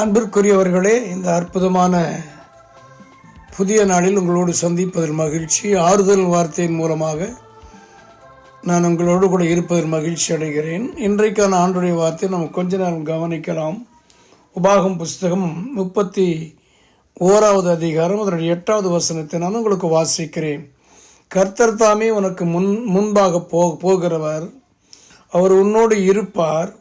அன்பிற்குரியவர்களே இந்த அற்புதமான புதிய நாளில் உங்களோடு சந்திப்பதில் மகிழ்ச்சி. ஆறுதல் வார்த்தையின் மூலமாக நான் உங்களோடு கூட இருப்பதில் மகிழ்ச்சி அடைகிறேன். இன்றைக்கான ஆண்டுடைய வார்த்தை நம்ம கொஞ்ச நேரம் கவனிக்கலாம். உபாகம் புஸ்தகம் முப்பத்தி ஓராவது அதிகாரம் அதனுடைய எட்டாவது வசனத்தை நான் உங்களுக்கு வாசிக்கிறேன். கர்த்தர் தாமே உனக்கு முன் முன்பாக போ போகிறவர். அவர் உன்னோடு இருப்பார்.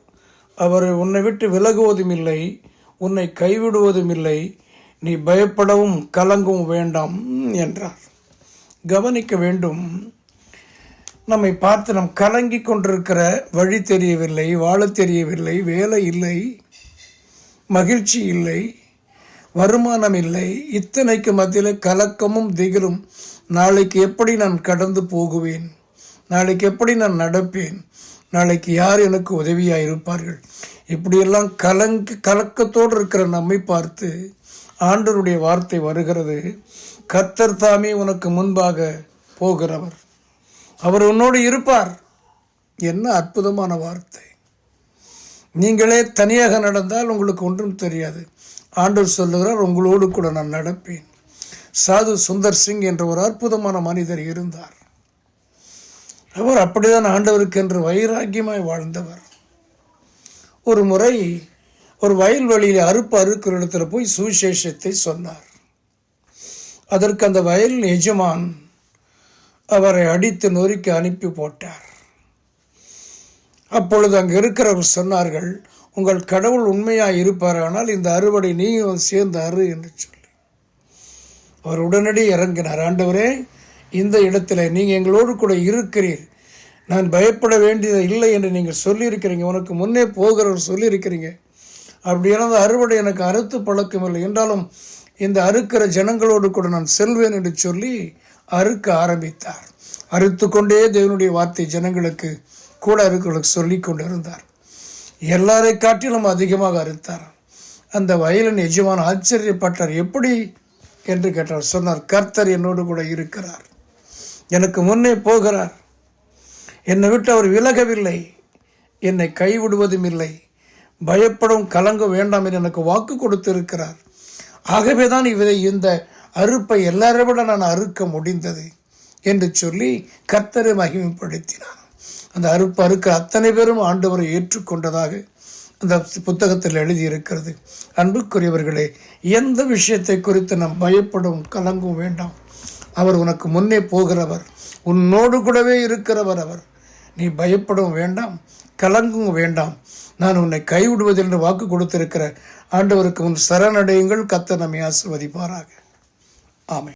அவர் உன்னை விட்டு விலகுவதும் இல்லை. உன்னை கைவிடுவதும் இல்லை நீ பயப்படவும் கலங்கவும் வேண்டாம் என்றார். கவனிக்க வேண்டும். நம்மை பார்த்து நம் கலங்கி கொண்டிருக்கிற வழி தெரியவில்லை வாழ தெரியவில்லை வேலை இல்லை மகிழ்ச்சி இல்லை வருமானம் இல்லை. இத்தனைக்கு மத்தியில் கலக்கமும் திகிலும் நாளைக்கு எப்படி நான் கடந்து போகுவேன்? நாளைக்கு எப்படி நான் நடப்பேன்? நாளைக்கு யார் எனக்கு உதவியாக இருப்பார்கள்? இப்படியெல்லாம் கலங்கி கலக்கத்தோடு இருக்கிற நம்மை பார்த்து ஆண்டவருடைய வார்த்தை வருகிறது. கர்த்தர் தாமே உனக்கு முன்பாக போகிறவர். அவர் உன்னோடு இருப்பார். என்ன அற்புதமான வார்த்தை. நீங்களே தனியாக நடந்தால் உங்களுக்கு ஒன்றும் தெரியாது. ஆண்டவர் சொல்லுகிறார் உங்களோடு கூட நான் நடப்பேன். சாது சுந்தர் சிங் என்ற ஒரு அற்புதமான மனிதர் இருந்தார். அவர் அப்படிதான் ஆண்டவருக்கு என்று வைராக்கியமாய் வாழ்ந்தவர். ஒரு முறை ஒரு வயல்வெளியில் அறுப்பு அறுக்கிற இடத்துல போய் சுவிசேஷத்தை சொன்னார். அதற்கு அந்த வயல் எஜமான் அவரை அடித்து நொறுக்கி அனுப்பி போட்டார். அப்பொழுது அங்கே இருக்கிறவர் சொன்னார்கள் உங்கள் கடவுள் உண்மையாக இருப்பாரானால் இந்த அறுவடை நீயும் சேர்ந்து அறு என்று சொல்லி. அவர் உடனடி இறங்கினார். ஆண்டவரே இந்த இடத்துல நீங்கள் எங்களோடு கூட இருக்கிறீர். நான் பயப்பட வேண்டியது இல்லை என்று நீங்கள் சொல்லியிருக்கிறீங்க. உனக்கு முன்னே போகிறவர் சொல்லியிருக்கிறீங்க. அப்படியான எனது அறுவடை எனக்கு அறுத்து பழக்கம் இல்லை. என்றாலும் இந்த அறுக்கிற ஜனங்களோடு கூட நான் செல்வேன் என்று சொல்லி அறுக்க ஆரம்பித்தார். அறுத்து கொண்டே தேவனுடைய வார்த்தை ஜனங்களுக்கு கூட அறுக்கிறவர்களுக்கு சொல்லி கொண்டு இருந்தார் எல்லாரை காட்டிலும் அதிகமாக அறுத்தார். அந்த வயலின் எஜமான் ஆச்சரியப்பட்டார். எப்படி? என்று கேட்டார். சொன்னார் கர்த்தர் என்னோடு கூட இருக்கிறார். எனக்கு முன்னே போகிறார். என்னை விட்டு அவர் விலகவில்லை. என்னை கைவிடுவதும் இல்லை. பயப்படும் கலங்க வேண்டாம் என்று எனக்கு வாக்கு கொடுத்திருக்கிறார். ஆகவே தான் இவரை இந்த அறுப்பை எல்லாரை விட நான் அறுக்க முடிந்தது என்று சொல்லி கர்த்தரை மகிமைப்படுத்தினார். அந்த அறுப்பு அறுக்க அத்தனை பேரும் ஆண்டவரை ஏற்றுக்கொண்டதாக அந்த புத்தகத்தில் எழுதியிருக்கிறது. அன்புக்குரியவர்களே எந்த விஷயத்தை குறித்து நாம் பயப்படும் கலங்கும் வேண்டாம். அவர் உனக்கு முன்னே போகிறவர் உன்னோடு கூடவே இருக்கிறவர் அவர். நீ பயப்படவும் வேண்டாம் கலங்கும் வேண்டாம். நான் உன்னை கைவிடுவதென்று வாக்கு கொடுத்திருக்கிற ஆண்டவருக்கு முன் சரணடையுங்கள் கத்த நம்மை ஆசிர்வதிப்பாராக. ஆமை